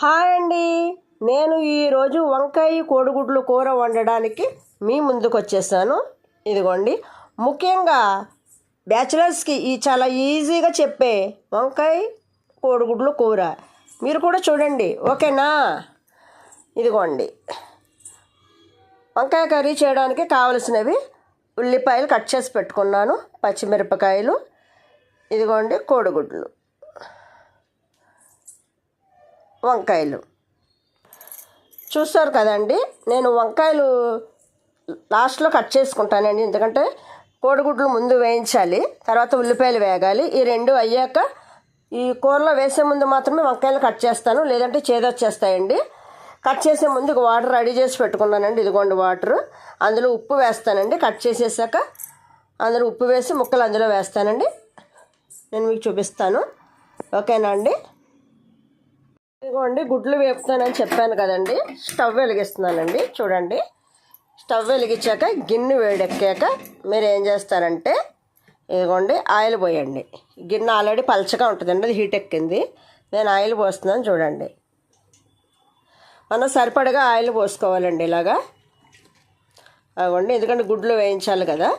Hi అండి. నేను ఈరోజు వంకాయ కోడిగుడ్లు కూర వండడానికి మీ ముందుకు వచ్చేసాను. ఇదిగోండి. ముఖ్యంగా బ్యాచిలర్స్కి ఈ చాలా ఈజీగా చెప్పే వంకాయ కోడిగుడ్లు కూర. మీరు కూడా చూడండి. ఓకేనా? ఇదిగోండి. వంకాయ కర్రీ చేయడానికి కావలసినవి ఉల్లిపాయలు కట్ చేసి పెట్టుకున్నాను పచ్చిమిరపకాయలు ఇదిగోండి కోడిగుడ్లు. వంకాయలు. చూస్తారు కదండి నేను వంకాయలు లాస్ట్లో కట్ చేసుకుంటానండి. ఎందుకంటే కోడిగుడ్లు ముందు వేయించాలి తర్వాత ఉల్లిపాయలు వేగాలి ఈ రెండు అయ్యాక ఈ కూరలో వేసే ముందు మాత్రమే వంకాయలు కట్ చేస్తాను లేదంటే చేదొచ్చేస్తాయండి. కట్ చేసే ముందు వాటర్ రెడీ చేసి పెట్టుకున్నానండి. ఇదిగోండి వాటర్. అందులో ఉప్పు వేస్తానండి. కట్ చేసేసాక అందులో ఉప్పు వేసి ముక్కలు అందులో వేస్తానండి. నేను మీకు చూపిస్తాను. ఓకేనా అండి? ఇదిగోండి గుడ్లు వేపుతానని చెప్పాను కదండి. స్టవ్ వెలిగిస్తున్నానండి చూడండి. స్టవ్ వెలిగించాక గిన్నె వేడెక్కాక మీరు ఏం చేస్తారంటే ఇదిగోండి ఆయిల్ పోయండి. గిన్నె ఆల్రెడీ పలచగా ఉంటుందండి అది హీట్ ఎక్కింది. నేను ఆయిల్ పోస్తున్నాను చూడండి. మనం సరిపడగా ఆయిల్ పోసుకోవాలండి ఇలాగా. అవ్వండి ఎందుకంటే గుడ్లు వేయించాలి కదా.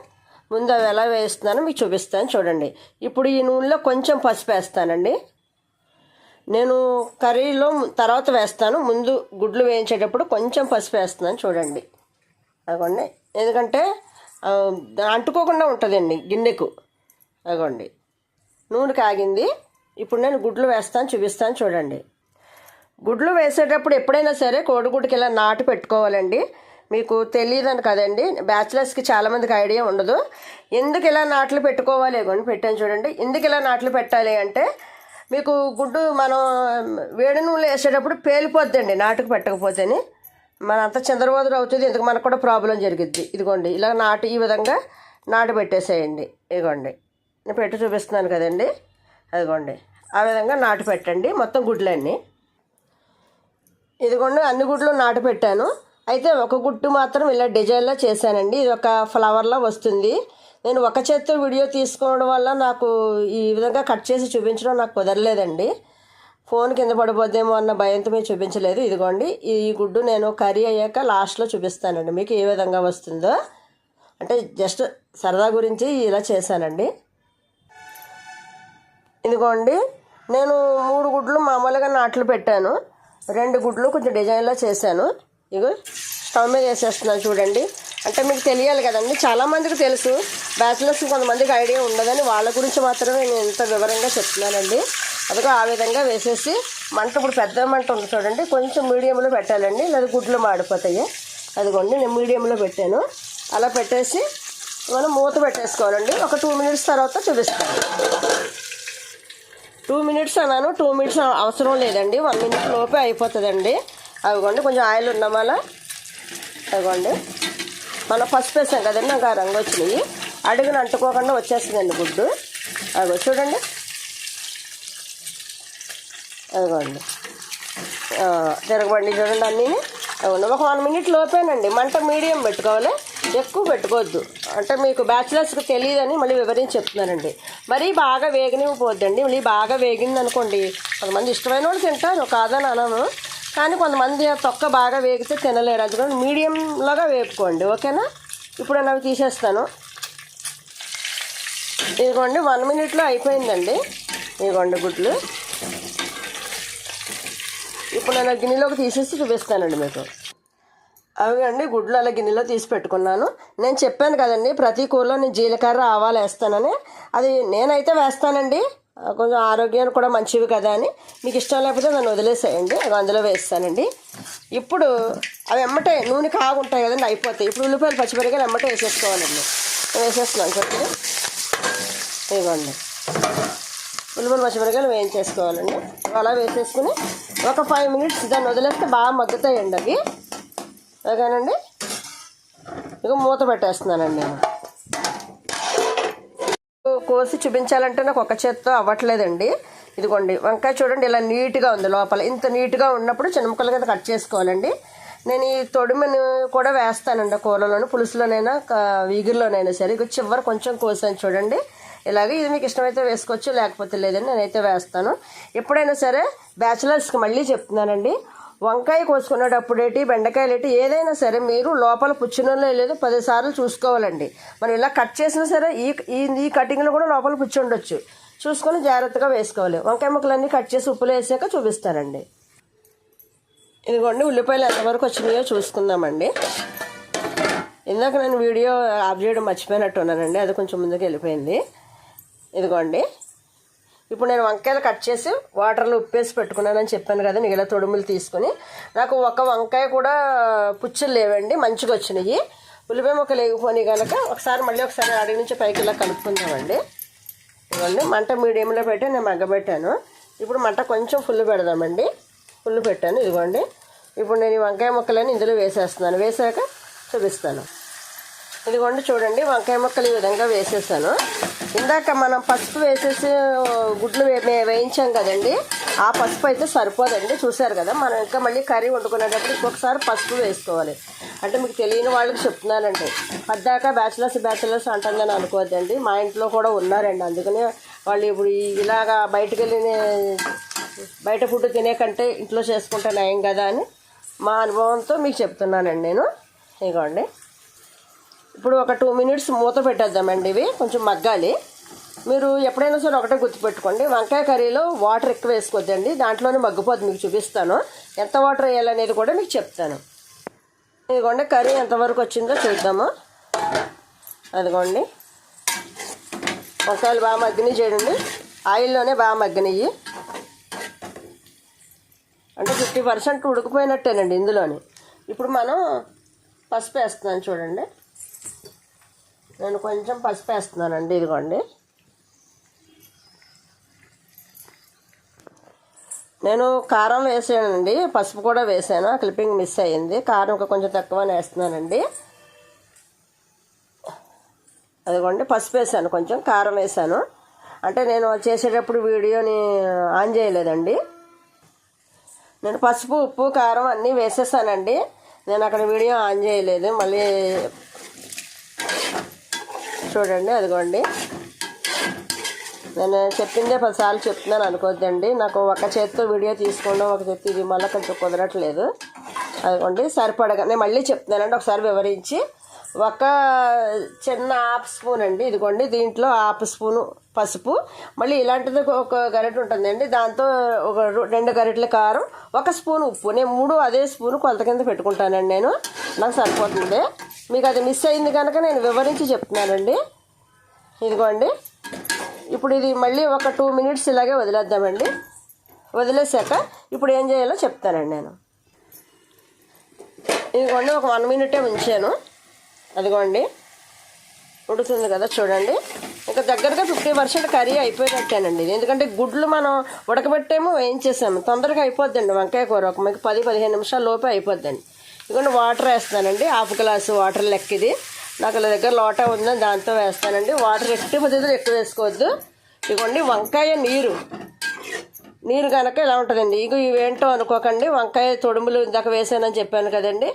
ముందు అవి ఎలా వేస్తున్నానో మీకు చూపిస్తాను చూడండి. ఇప్పుడు ఈ నూనెలో కొంచెం పసుపు వేస్తానండి. నేను కర్రీలో తర్వాత వేస్తాను. ముందు గుడ్లు వేయించేటప్పుడు కొంచెం పసుపు వేస్తున్నాను చూడండి. అదిగోండి ఎందుకంటే అంటుకోకుండా ఉంటుందండి గిన్నెకు. అదిగోండి నూనె కాగింది. ఇప్పుడు నేను గుడ్లు వేస్తాను చూపిస్తాను చూడండి. గుడ్లు వేసేటప్పుడు ఎప్పుడైనా సరే కోడిగుడ్డుకి ఇలా నాటు పెట్టుకోవాలండి. మీకు తెలియదని కదండి. బ్యాచిలర్స్కి చాలామందికి ఐడియా ఉండదు. ఎందుకు ఇలా నాట్లు పెట్టుకోవాలి? కొని పెట్టాను చూడండి. ఎందుకు ఇలా నాట్లు పెట్టాలి అంటే మీకు గుడ్డు మనం వేడి నూనెలో వేసేటప్పుడు పేలిపోద్దండి నాటుకు పెట్టకపోతేని. మన అంత చంద్రబాబు అవుతుంది ఇందుకు మనకు కూడా ప్రాబ్లం జరిగిద్ది. ఇదిగోండి ఇలా నాటు ఈ విధంగా నాటు పెట్టేసేయండి. ఇదిగోండి నేను పెట్టి చూపిస్తున్నాను కదండి. అదిగోండి ఆ విధంగా నాటు పెట్టండి మొత్తం గుడ్లన్నీ. ఇదిగోండి అన్ని గుడ్లు నాటు పెట్టాను. అయితే ఒక గుడ్డు మాత్రం ఇలా డిజైన్లో చేశానండి. ఇది ఒక ఫ్లవర్లా వస్తుంది. నేను ఒక చేత్తో వీడియో తీసుకోవడం వల్ల నాకు ఈ విధంగా కట్ చేసి చూపించడం నాకు కుదరలేదండి. ఫోన్ కింద పడిపోద్దేమో అన్న భయంతో మీరు చూపించలేదు. ఇదిగోండి ఈ గుడ్డు నేను కర్రీ అయ్యాక లాస్ట్లో చూపిస్తానండి. మీకు ఏ విధంగా వస్తుందో. అంటే జస్ట్ సరదా గురించి ఇలా చేశానండి. ఇదిగోండి నేను మూడు గుడ్లు మామూలుగా నాట్లు పెట్టాను. రెండు గుడ్లు కొంచెం డిజైన్లో చేశాను. ఇగో స్టవ్ మీద వేసేస్తున్నాను చూడండి. అంటే మీకు తెలియాలి కదండి చాలామందికి తెలుసు. బ్యాచిలర్స్ కొంతమందికి ఐడియా ఉండదని వాళ్ళ గురించి మాత్రమే నేను ఇంత వివరంగా చెప్తున్నానండి. అదిగో ఆ విధంగా వేసేసి మంట ఇప్పుడు పెద్ద మంట ఉంది చూడండి కొంచెం మీడియంలో పెట్టాలండి లేదా గుడ్లు మాడిపోతాయి. అదిగోండి నేను మీడియంలో పెట్టాను. అలా పెట్టేసి మనం మూత పెట్టేసుకోవాలండి. ఒక టూ మినిట్స్ తర్వాత చూపిస్తాను. టూ మినిట్స్ అన్నాను టూ మినిట్స్ అవసరం లేదండి. వన్ మినిట్ లోపే అయిపోతుందండి. అదిగోండి కొంచెం ఆయిల్ ఉన్నామలా. అదిగోండి. మనం పసుపు వేసాం కదండి నాకు ఆ రంగు వచ్చినాయి. అడుగున అంటుకోకుండా వచ్చేస్తుందండి గుడ్డు. అదిగో చూడండి. అదిగోండి. తిరగబండి చూడండి అన్నీ అవును ఒక వన్ మినిట్ లోపేనండి. మంట మీడియం పెట్టుకోవాలి. ఎక్కువ పెట్టుకోవద్దు. అంటే మీకు బ్యాచిలర్స్కి తెలియదని మళ్ళీ వివరించి చెప్తున్నానండి. మరీ బాగా వేగనివ్వపోద్దండి మళ్ళీ బాగా వేగింది అనుకోండి కొంతమంది ఇష్టమైన వాళ్ళు తింటారు. కాదని అనను కానీ కొంతమంది తొక్క బాగా వేగితే తినలేరు. అందుకని మీడియంలాగా వేపుకోండి. ఓకేనా? ఇప్పుడు నేను అవి తీసేస్తాను. ఇదిగోండి వన్ మినిట్లో అయిపోయిందండి. ఇదిగోండి గుడ్లు. ఇప్పుడు నేను గిన్నెలోకి తీసేసి చూపిస్తానండి మీకు. అవి అండి గుడ్లు అలా గిన్నెలో తీసి పెట్టుకున్నాను. నేను చెప్పాను కదండి ప్రతి కూరలో నేను జీలకర్ర ఆవాలు వేస్తానని. అది నేనైతే వేస్తానండి. కొంచెం ఆరోగ్యానికి కూడా మంచివి కదా అని. మీకు ఇష్టం లేకపోతే దాన్ని వదిలేసేయండి. అవి అందులో వేస్తానండి. ఇప్పుడు అవి ఎమ్మటే నూనె కాగుంటాయి కదండి అయిపోతాయి. ఇప్పుడు ఉల్లిపాయలు పచ్చిమిరకాయలు ఎమ్మటే వేసేసుకోవాలండి. వేసేస్తున్నాను చెప్పండి ఇవ్వండి ఉల్లిపాయలు పచ్చిమిరకాయలు వేయించేసుకోవాలండి. అలా వేసేసుకుని ఒక ఫైవ్ మినిట్స్ దాన్ని వదిలేస్తే బాగా మగ్గుతాయండి అవి. ఓకేనండి? ఇక మూత పెట్టేస్తున్నానండి నేను. కోసి చూపించాలంటే నాకు ఒక చేత్తో అవ్వట్లేదండి. ఇదిగోండి వంకాయ చూడండి ఇలా నీట్గా ఉంది లోపల. ఇంత నీట్గా ఉన్నప్పుడు చిన్న ముక్కలు కింద కట్ చేసుకోవాలండి. నేను ఈ తొడిమని కూడా వేస్తానండి కూరలోను పులుసులోనైనా వీగుల్లోనైనా సరే. ఇక చివరి కొంచెం కోసాను చూడండి. ఇలాగే ఇది మీకు ఇష్టమైతే వేసుకోవచ్చు లేకపోతే లేదని నేనైతే వేస్తాను. ఎప్పుడైనా సరే బ్యాచిలర్స్కి మళ్ళీ చెప్తున్నానండి. వంకాయ కోసుకునేటప్పుడు బెండకాయలేటి బెండకాయలు ఏదైనా సరే మీరు లోపల పుచ్చినలో లేదు పదిసార్లు చూసుకోవాలండి. మనం ఇలా కట్ చేసినా సరే ఈ ఈ ఈ కటింగ్లో కూడా లోపల పుచ్చి ఉండొచ్చు చూసుకొని జాగ్రత్తగా వేసుకోవాలి. వంకాయ ముక్కలన్నీ కట్ చేసి ఉప్పులో వేసాక చూపిస్తానండి. ఇదిగోండి ఉల్లిపాయలు ఎంతవరకు వచ్చినాయో చూసుకుందామండి. ఇందాక నేను వీడియో ఆఫ్ చేయడం మర్చిపోయినట్టు ఉన్నానండి అది కొంచెం ముందుకు వెళ్ళిపోయింది. ఇదిగోండి. ఇప్పుడు నేను వంకాయలు కట్ చేసి వాటర్లో ఉప్పేసి పెట్టుకున్నానని చెప్పాను కదా నీళ్ళ తొడుములు తీసుకుని. నాకు ఒక వంకాయ కూడా పుచ్చులు లేవండి మంచిగా వచ్చినాయి. ఉల్లిపాయ ముక్కలు లేకపోయి కనుక ఒకసారి మళ్ళీ ఒకసారి అడిగి నుంచి పైకి ఇలా కలుపుకుందామండి. ఇవ్వండి మంట మీడియంలో పెట్టి నేను మగ్గబెట్టాను. ఇప్పుడు మంట కొంచెం ఫుల్ పెడదామండి. ఫుల్ పెట్టాను ఇదిగోండి. ఇప్పుడు నేను ఈ వంకాయ ముక్కలని ఇందులో వేసేస్తున్నాను. వేసాక చూపిస్తాను. ఇదిగోండి చూడండి వంకాయ ముక్కలు ఈ విధంగా వేసేసాను. ఇందాక మనం పసుపు వేసేసి గుడ్లు వే- వేయించాం కదండి. ఆ పసుపు అయితే సరిపోదండి. చూసారు కదా మనం ఇంకా మళ్ళీ కర్రీ వండుకునేటప్పుడు ఇంకొకసారి పసుపు వేసుకోవాలి. అంటే మీకు తెలియని వాళ్ళకి చెప్తున్నానండి. పద్దాక బ్యాచిలర్స్ బ్యాచిలర్స్ అంటుందని అనుకోవద్దండి. మా ఇంట్లో కూడా ఉన్నారండి. అందుకనే వాళ్ళు ఇప్పుడు ఇలాగా బయటకు వెళ్ళి బయట ఫుడ్ తినే కంటే ఇంట్లో చేసుకుంటే నయం కదా అని మా అనుభవంతో మీకు చెప్తున్నానండి నేను. ఇదిగోండి. ఇప్పుడు ఒక టూ మినిట్స్ మూత పెట్టేద్దామండి ఇవి. కొంచెం మగ్గాలి. మీరు ఎప్పుడైనా సరే ఒకటే గుర్తుపెట్టుకోండి. వంకాయ కర్రీలో వాటర్ ఎక్కువ వేసుకోద్దండి. దాంట్లోనే మగ్గిపోద్ది. మీకు చూపిస్తాను. ఎంత వాటర్ వేయాలనేది కూడా మీకు చెప్తాను. ఇదిగోండి కర్రీ ఎంతవరకు వచ్చిందో చూద్దాము. అదిగోండి. వంకాయలు బాగా మగ్గినాయి చేయండి ఆయిల్లోనే బాగా మగ్గినాయి. అంటే ఫిఫ్టీ పర్సెంట్ ఉడికిపోయినట్టేనండి ఇందులోని. ఇప్పుడు మనం పసుపు వేస్తున్నాను చూడండి. నేను కొంచెం పసుపు వేస్తున్నానండి ఇదిగోండి. నేను కారం వేసానండి పసుపు కూడా వేసాను ఆ క్లిప్పింగ్ మిస్ అయ్యింది. కారం ఇంకా కొంచెం తక్కువనే వేస్తున్నానండి. అదిగోండి పసుపు వేసాను కొంచెం కారం వేసాను. అంటే నేను చేసేటప్పుడు వీడియోని ఆన్ చేయలేదండి. నేను పసుపు ఉప్పు కారం అన్నీ వేసేసానండి. నేను అక్కడ వీడియో ఆన్ చేయలేదు మళ్ళీ చూడండి అదిగోండి. నేను చెప్పిందే పదిసార్లు చెప్తున్నాను అనుకోద్దండి. నాకు ఒక చేత్తో వీడియో తీసుకోవడం ఒక చేతి ఇది మళ్ళీ కొంచెం కుదరట్లేదు. అదిగోండి సరిపడగా నేను మళ్ళీ చెప్తున్నానండి ఒకసారి వివరించి. ఒక చిన్న హాఫ్ స్పూన్ అండి ఇదిగోండి దీంట్లో హాఫ్ స్పూను పసుపు. మళ్ళీ ఇలాంటిది ఒక- గరిట ఉంటుందండి దాంతో ఒక రెండు గరిటెల కారం ఒక స్పూన్ ఉప్పు. నేను మూడు అదే స్పూన్ కొలత కింద పెట్టుకుంటానండి నేను. నాకు సరిపోతుంది. మీకు అది మిస్ అయింది కనుక నేను వివరించి చెప్తున్నానండి. ఇదిగోండి. ఇప్పుడు ఇది మళ్ళీ ఒక టూ మినిట్స్ ఇలాగే వదిలేద్దామండి. వదిలేసాక ఇప్పుడు ఏం చేయాలో చెప్తానండి నేను. ఇదిగోండి ఒక వన్ మినిటే ఉంచాను. అదిగోండి. ఉడుతుంది కదా చూడండి. ఇంకా దగ్గరగా ఫిఫ్టీ పర్సెంట్ కర్రీ అయిపోయినట్టేనండి ఎందుకంటే గుడ్లు మనం ఉడకబెట్టేమో వేయించేసాము తొందరగా అయిపోద్దండి వంకాయ కూర. ఒక మీకు పది పదిహేను నిమిషాల లోపే అయిపోద్దండి. ఇదిగోండి వాటర్ వేస్తానండి. హాఫ్ గ్లాసు వాటర్ లెక్క ఇది. నాకు దగ్గర లోటా ఉందని దాంతో వేస్తానండి. వాటర్ ఎక్కువ పద్ధతిలో ఎక్కువ వేసుకోవద్దు. ఇదిగోండి వంకాయ నీరు. నీరు కనుక ఇలా ఉంటుందండి. ఇక ఇవేంటో అనుకోకండి. వంకాయ తొడుములు ఇందాక వేసానని చెప్పాను కదండి.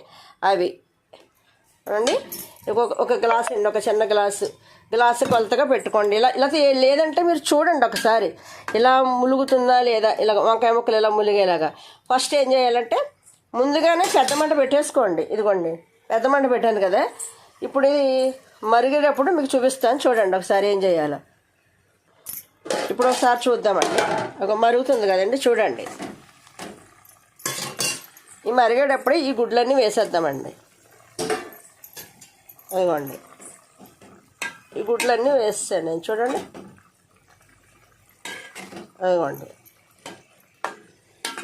అవి. అండి ఒక ఒక గ్లాస్ అండి ఒక చిన్న గ్లాసు గ్లాసు కొలతగా పెట్టుకోండి. ఇలా ఇలా లేదంటే మీరు చూడండి ఒకసారి. ఇలా ములుగుతుందా లేదా? ఇలా వంకాయ ముక్కలు ఇలా ములిగేలాగా. ఫస్ట్ ఏం చేయాలంటే ముందుగానే పెద్ద మంట పెట్టేసుకోండి. ఇదిగోండి పెద్ద మంట పెట్టాను కదా. ఇప్పుడు ఇది మరిగేటప్పుడు మీకు చూపిస్తాను. చూడండి ఒకసారి ఏం చేయాలో. ఇప్పుడు ఒకసారి చూద్దామండి. ఒక మరుగుతుంది కదండి చూడండి. ఈ మరిగేటప్పుడు ఈ గుడ్లన్నీ వేసేద్దామండి. ఇవ్వండి. ఈ గుడ్లన్నీ వేస్తాను నేను చూడండి. ఇవ్వండి.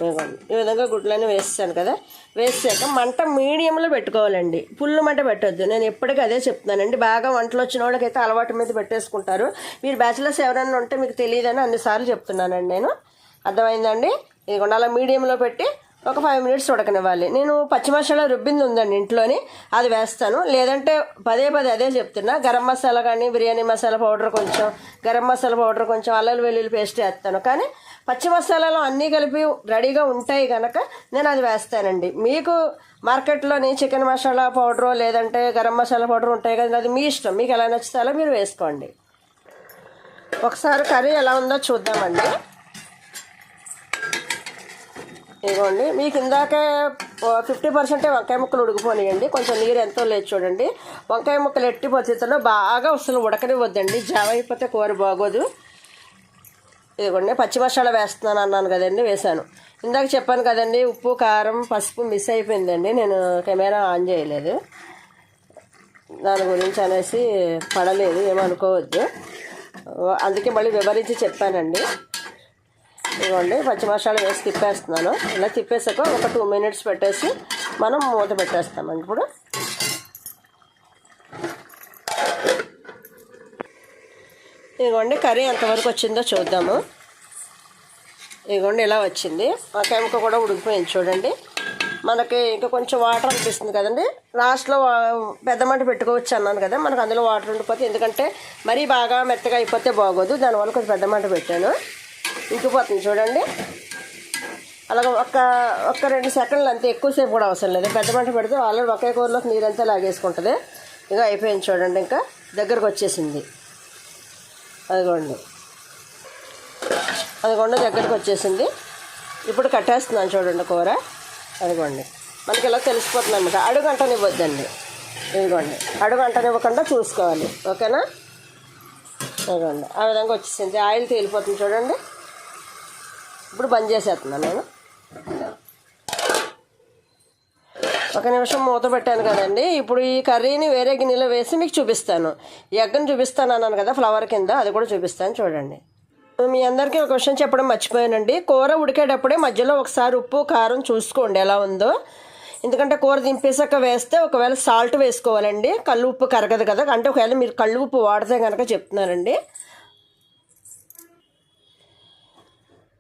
ఇదిగోండి ఈ విధంగా గుడ్లన్నీ వేస్తాను కదా. వేసాక మంట మీడియంలో పెట్టుకోవాలండి. పుల్లు మంట పెట్టొద్దు. నేను ఎప్పటికీ అదే చెప్తున్నానండి. బాగా వంటలు వచ్చిన వాళ్ళకైతే అలవాటు మీద పెట్టేసుకుంటారు. మీరు బ్యాచిలర్స్ ఎవరైనా ఉంటే మీకు తెలియదని అన్నిసార్లు చెప్తున్నానండి నేను. అర్థమైందండి? ఇదిగోండి అలా మీడియంలో పెట్టి ఒక ఫైవ్ మినిట్స్ ఉడకనివ్వాలి. నేను పచ్చి మసాలా రుబ్బింది ఉందండి ఇంట్లోని అది వేస్తాను. లేదంటే పదే పదే అదే చెప్తున్నా. గరం మసాలా కానీ బిర్యానీ మసాలా పౌడర్ కొంచెం గరం మసాలా పౌడర్ కొంచెం అల్లలు వెల్లుల్లి పేస్ట్ వేస్తాను. కానీ పచ్చి మసాలాలో అన్నీ కలిపి రెడీగా ఉంటాయి కనుక నేను అది వేస్తానండి. మీకు మార్కెట్లోని చికెన్ మసాలా పౌడర్ లేదంటే గరం మసాలా పౌడర్ ఉంటాయి కదా అది మీ ఇష్టం. మీకు ఎలా నచ్చితే అలా మీరు వేసుకోండి. ఒకసారి కర్రీ ఎలా ఉందో చూద్దామండి. ఇదిగోండి. మీకు ఇందాకే ఫిఫ్టీ పర్సెంటే వంకాయ ముక్కలు ఉడికిపోనియండి కొంచెం నీరు ఎంతో లేదు చూడండి. వంకాయ ముక్కలు ఎట్టి పద్ధతిలో బాగా అసలు ఉడకనివ్వద్దండి. జావ అయిపోతే కూర బాగోదు. ఇదిగోండి పచ్చి మసాలా వేస్తున్నాను అన్నాను కదండి వేశాను. ఇందాక చెప్పాను కదండి ఉప్పు కారం పసుపు మిస్ అయిపోయిందండి. నేను కెమెరా ఆన్ చేయలేదు. దాని గురించి అనేసి పడలేదు ఏమనుకోవద్దు. అందుకే మళ్ళీ వివరించి చెప్పానండి. ఇదిగోండి పచ్చి మసాలా వేసి తిప్పేస్తున్నాను. ఇలా తిప్పేసాక ఒక టూ మినిట్స్ పెట్టేసి మనం మూత పెట్టేస్తామండి ఇప్పుడు. ఇదిగోండి కర్రీ ఎంతవరకు వచ్చిందో చూద్దాము. ఇదిగోండి ఇలా వచ్చింది. ఆ ముక్క కూడా ఉడికిపోయింది చూడండి. మనకి ఇంకా కొంచెం వాటర్ అనిపిస్తుంది కదండి. లాస్ట్లో వా- పెద్ద మంట పెట్టుకోవచ్చు అన్నాను కదా మనకు అందులో వాటర్ ఉండిపోతే ఎందుకంటే మరీ బాగా మెత్తగా అయిపోతే బాగోదు. దానివల్ల కొంచెం పెద్ద మంట పెట్టాను. ఇంకిపోతుంది చూడండి. అలాగే ఒక్క ఒక్క రెండు సెకండ్లు అంతే ఎక్కువసేపు కూడా అవసరం లేదు. పెద్ద మంట పెడితే ఆల్రెడీ ఒకే కూరలోకి నీరంతా లాగేసుకుంటుంది. ఇంకా అయిపోయింది చూడండి ఇంకా. దగ్గరకు వచ్చేసింది. అదిగోండి. అదిగోండి దగ్గరకు వచ్చేసింది. ఇప్పుడు కట్టేస్తున్నాను చూడండి కూర. అదిగోండి. మనకి ఇలా తెలిసిపోతుంది అనమాట అడుగు అంటనివ్వద్దండి ఇదిగోండి. అడుగు అంటనివ్వకుండా చూసుకోవాలి. ఓకేనా? అదిగోండి. ఆ విధంగా వచ్చేసింది. ఆయిల్ తేలిపోతుంది చూడండి. ఇప్పుడు బంద్ చేసేస్తున్నాను నేను. ఒక నిమిషం మూత పెట్టాను కదండి. ఇప్పుడు ఈ కర్రీని వేరే గిన్నెలో వేసి మీకు చూపిస్తాను. ఈ ఎగ్గని చూపిస్తాను అన్నాను కదా ఫ్లవర్ కింద అది కూడా చూపిస్తాను చూడండి. మీ అందరికీ ఒక విషయం చెప్పడం మర్చిపోయానండి. కూర ఉడికేటప్పుడే మధ్యలో ఒకసారి ఉప్పు కారం చూసుకోండి ఎలా ఉందో. ఎందుకంటే కూర దింపేసాక వేస్తే ఒకవేళ సాల్ట్ వేసుకోవాలండి. కళ్ళు ఉప్పు కరగదు కదా అంటే ఒకవేళ మీరు కళ్ళు ఉప్పు వాడితే కనుక చెప్తున్నానండి.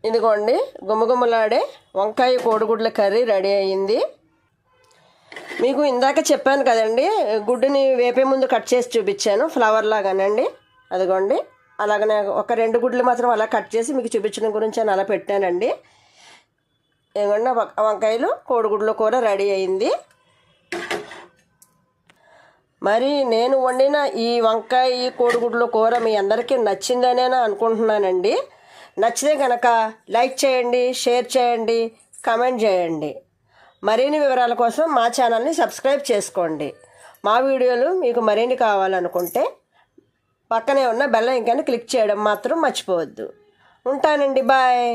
ఇదిగోండి గుమ్మగుమ్మలాడే వంకాయ కోడిగుడ్ల కర్రీ రెడీ అయ్యింది. మీకు ఇందాక చెప్పాను కదండి గుడ్డుని వేపే ముందు కట్ చేసి చూపించాను ఫ్లవర్ లాగానండి. అదిగోండి అలాగనే ఒక రెండు గుడ్లు మాత్రం అలా కట్ చేసి మీకు చూపించడం గురించి నేను అలా పెట్టానండి. ఏమన్నా వంకాయలు కోడిగుడ్ల కూర రెడీ అయింది మరి నేను వండిన ఈ వంకాయ కోడిగుడ్ల కూర మీ అందరికీ నచ్చిందనే అనుకుంటున్నానండి. నచ్చితే కనుక లైక్ చేయండి షేర్ చేయండి కమెంట్ చేయండి. మరిన్ని వివరాల కోసం మా ఛానల్ని సబ్స్క్రైబ్ చేసుకోండి. మా వీడియోలు మీకు మరిన్ని కావాలనుకుంటే పక్కనే ఉన్న బెల్ ఐకాన్ని క్లిక్ చేయడం మాత్రం మర్చిపోవద్దు. ఉంటానండి బాయ్.